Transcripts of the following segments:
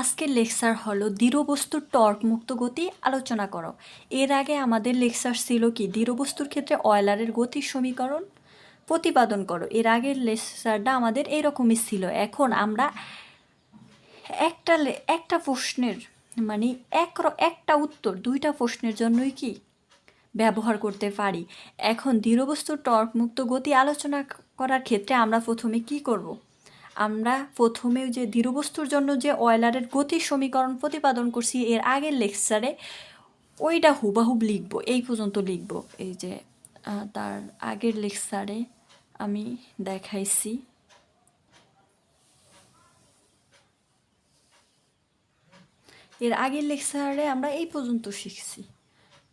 আজকের লেকচার হলো দৃঢ়বস্তুর টর্ক মুক্ত গতি আলোচনা করো। এর আগে আমাদের লেকচার ছিল কি দৃঢ়বস্তুর ক্ষেত্রে অয়লারের গতির সমীকরণ? প্রতিপাদন করো। এর আগের লেকচারটা আমাদের এরকমই ছিল। এখন আমরা একটা একটা প্রশ্নের মানে এক একটা উত্তর, দুইটা প্রশ্নের জন্যই কি ব্যবহার করতে পারি। এখন দৃঢ়বস্তুর টর্ক মুক্ত গতি আলোচনা করার ক্ষেত্রে আমরা প্রথমে কি করব? আমরা প্রথমে যে ধীরবস্তুর জন্য যে অয়লারের গতির সমীকরণ প্রতিপাদন করছি, এর আগের লেকচারে ওইটা হুবাহুব লিখব, এই পর্যন্ত লিখব। এই যে তার আগের লেকচারে আমি দেখাইছি। এর আগের লেকচারে আমরা এই পর্যন্ত শিখছি।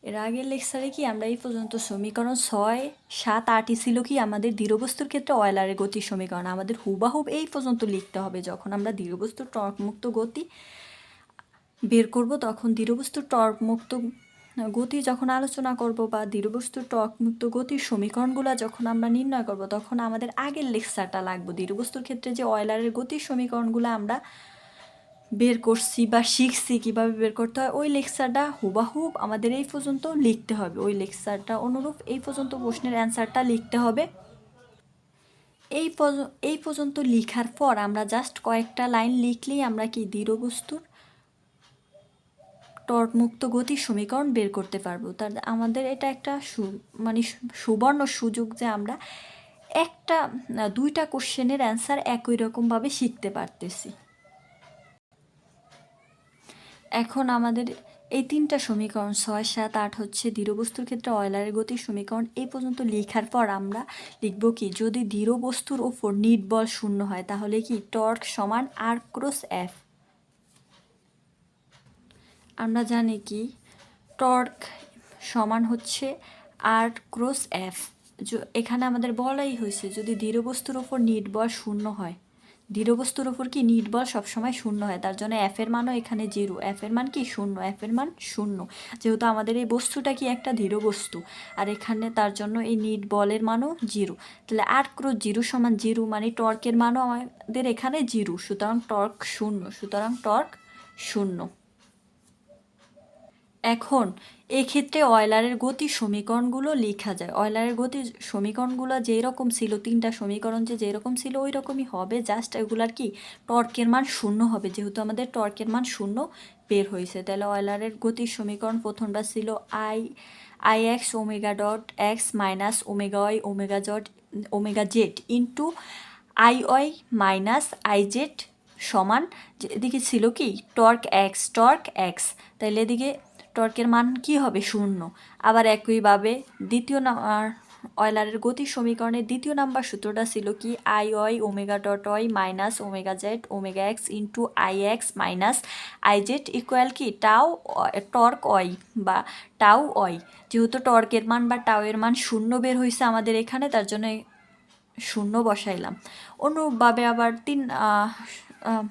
এর আগের লেকচারে কি আমরা এই পর্যন্ত সমীকরণ ছয়, সাত, আটই ছিল কি আমাদের দৃঢ়বস্তুর ক্ষেত্রে অয়লারের গতির সমীকরণ। আমাদের হুবাহুব এই পর্যন্ত লিখতে হবে। যখন আমরা দৃঢ়বস্তুর টর্কমুক্ত গতি বের করব, তখন দৃঢ়বস্তুর টর্কমুক্ত গতি যখন আলোচনা করব বা দৃঢ়বস্তুর টর্কমুক্ত গতির সমীকরণগুলো যখন আমরা নির্ণয় করব, তখন আমাদের আগের লেকচারটা লাগবে। দৃঢ়বস্তুর ক্ষেত্রে যে অয়লারের গতির সমীকরণগুলো আমরা বের করছি বা শিখছি, কীভাবে বের করতে হয়, ওই লেকচারটা হুবাহুব আমাদের এই পর্যন্ত লিখতে হবে। ওই লেকচারটা অনুরূপ এই পর্যন্ত প্রশ্নের অ্যান্সারটা লিখতে হবে। এই এই পর্যন্ত লিখার পর আমরা জাস্ট কয়েকটা লাইন লিখলেই আমরা কি দৃঢ়বস্তুর টর্কমুক্ত গতির সমীকরণ বের করতে পারব। তার আমাদের এটা একটা সু মানে সুবর্ণ সুযোগ যে আমরা একটা, দুইটা কোশ্চেনের অ্যান্সার একই রকমভাবে শিখতে পারতেছি। এখন আমাদের এই তিনটা সমীকরণ, ছয়, সাত, আট হচ্ছে দৃঢ়বস্তুর ক্ষেত্রে অয়লারের গতির সমীকরণ। এই পর্যন্ত লেখার পর আমরা লিখব কি, যদি দৃঢ়বস্তুর ওপর নিট বল শূন্য হয়, তাহলে কি টর্ক সমান আর ক্রস এফ আমরা জানি কি, টর্ক সমান হচ্ছে আর ক্রস এফ এখানে আমাদের বলাই হয়েছে, যদি দৃঢ়বস্তুর ওপর নিট বল শূন্য হয় দৃঢ়বস্তুর ওপর কি নিট বল সবসময় শূন্য হয়? তার জন্য এফ এর মানও এখানে জিরো এর মান কি শূন্য? এফ এর মান শূন্য। যেহেতু আমাদের এই বস্তুটা কি একটা দৃঢ় বস্তু, আর এখানে তার জন্য এই নিট বলের মানও জিরো তাহলে আট ক্রোশ জিরো সমান জিরো মানে টর্কের মানও আমাদের এখানে জিরো সুতরাং টর্ক শূন্য। সুতরাং টর্ক শূন্য। এখন এক্ষেত্রে অয়লারের গতি সমীকরণগুলো লেখা যায়। অয়লারের গতি সমীকরণগুলো যেই রকম ছিল, তিনটা সমীকরণ যে যেরকম ছিল ওই রকমই হবে। জাস্ট এগুলার কি? টর্কের মান শূন্য হবে। যেহেতু আমাদের টর্কের মান শূন্য বের হয়েছে। তাহলে অয়লারের গতির সমীকরণ প্রথমটা ছিল I I x omega dot x minus omega y omega z omega z into I y minus I z সমান। এদিকে ছিল কি? টর্ক এক্স টর্ক এক্স তাইলে এদিকে টর্কের মান কি হবে? শূন্য। আবার একইভাবে দ্বিতীয় নাম্বার অয়লারের গতি সমীকরণের দ্বিতীয় নাম্বার সূত্রটা ছিল কি? I y omega dot y minus omega z omega x into I x minus I z equal কি? টাও টর্ক ওয়াই বা টাউ ওয়াই যেহেতু টর্কের মান বা টাউ এর মান শূন্য বের হয়েছে আমাদের এখানে, তার জন্য শূন্য বসাইলাম। অনুরূপভাবে আবার তিন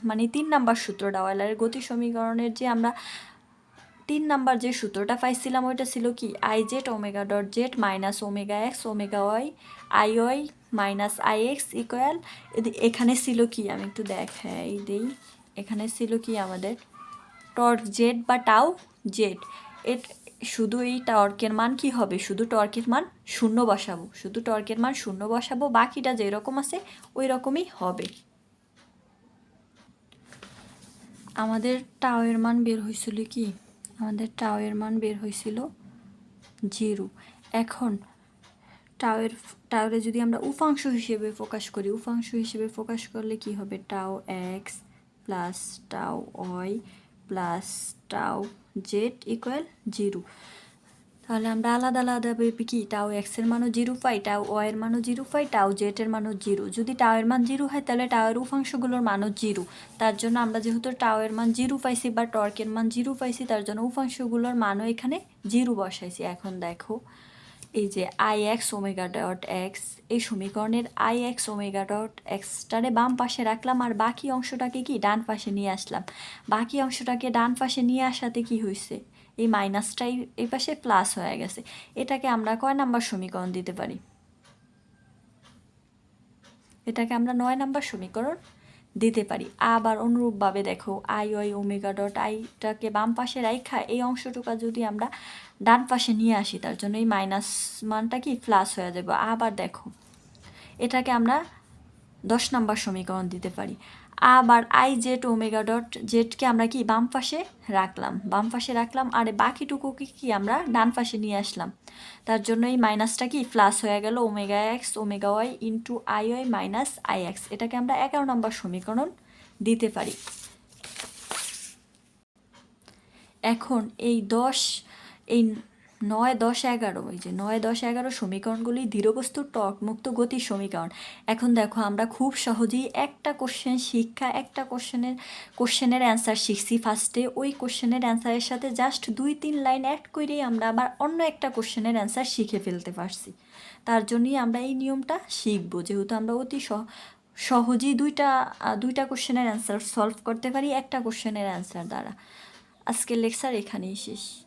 মানে তিন নাম্বার সূত্রটা, অয়লারের গতি সমীকরণের যে আমরা তিন নাম্বার যে সূত্রটা পাইছিলাম ওইটা ছিল কি? I z omega dot z minus omega x omega y I y minus I x equal এখানে ছিল কি? আমি একটু দেখাই দিই। এখানে ছিল কি আমাদের? টর্ক জেড বা টাউ জেড এর শুধু এই টর্কের মান কি হবে? শুধু টর্কের মান শূন্য বসাবো। শুধু টর্কের মান শূন্য বসাবো, বাকিটা যেরকম আছে ওই রকমই হবে। আমাদের টাওয়ের মান বের হয়েছিল কি? আমাদের টাওয়ের মান বের হয়েছিল জিরো। এখন টাওয়ের টাওয়ারে যদি আমরা উপাংশ হিসেবে প্রকাশ করি, উপাংশ হিসেবে প্রকাশ করলে কি হবে? Tau x plus tau y plus tau z equal zero. তাহলে আমরা আলাদা আলাদাভাবে কি? টাও এক্সের মানও জিরো পাই টাও ওয়াই এর মানও জিরো পাই টাও জেড এর মানও জিরো যদি টাও এর মান জিরো হয়, তাহলে টাওয়ের উপাংশগুলোর মানও জিরো তার জন্য আমরা যেহেতু টাও এর মান জিরো পাইছি বা টর্কের মান জিরো পাইছি, তার জন্য উপাংশগুলোর মানও এখানে জিরো বসাইছি। এখন দেখো, এই যে I x omega dot x এই সমীকরণের আই এক্স ওমেগা ডট এক্সটারে বাম পাশে রাখলাম, আর বাকি অংশটাকে কি? ডান পাশে নিয়ে আসলাম। বাকি অংশটাকে ডান পাশে নিয়ে আসাতে কি হয়েছে এই মাইনাসটাই এই পাশে প্লাস হয়ে গেছে। এটাকে আমরা কয় নাম্বার সমীকরণ দিতে পারি? এটাকে আমরা নয় নাম্বার সমীকরণ দিতে পারি। আবার অনুরূপভাবে দেখো আই ওয়াই ওমেগা ডট আইটাকে বাম পাশে রাইখা, এই অংশটুকু যদি আমরা ডান পাশে নিয়ে আসি, তার জন্য এই মাইনাস মানটা কি প্লাস হয়ে যাবে। আবার দেখো, এটাকে আমরা দশ নম্বর সমীকরণ দিতে পারি। আবার আই জেড ওমেগা ডট জেডকে আমরা কি বাম পাশে রাখলাম? বাম পাশে রাখলাম, আর বাকিটুকুকে কি আমরা ডান পাশে নিয়ে আসলাম। তার জন্য এই মাইনাসটা কি প্লাস হয়ে গেল omega x omega y into I y minus I x এটাকে আমরা এগারো নম্বর সমীকরণ দিতে পারি। এখন এই দশ, এই নয় দশ এগারো, এই যে নয় দশ এগারো সমীকরণগুলি দৃঢ়বস্তুর মুক্ত গতির সমীকরণ। এখন দেখো আমরা খুব সহজেই একটা কোশ্চেন শিক্ষা, একটা কোশ্চেনের কোশ্চেনের অ্যান্সার শিখছি ফার্স্টে ওই কোশ্চেনের অ্যান্সারের সাথে জাস্ট দুই, তিন লাইন অ্যাড করেই আমরা আবার অন্য একটা কোশ্চেনের অ্যান্সার শিখে ফেলতে পারছি। তার জন্যই আমরা এই নিয়মটা শিখব। যেহেতু আমরা অতি সহ, সহজেই দুইটা দুইটা কোশ্চেনের অ্যান্সার সলভ করতে পারি একটা কোশ্চেনের অ্যান্সার দ্বারা। আজকের লেকচার এখানেই শেষ।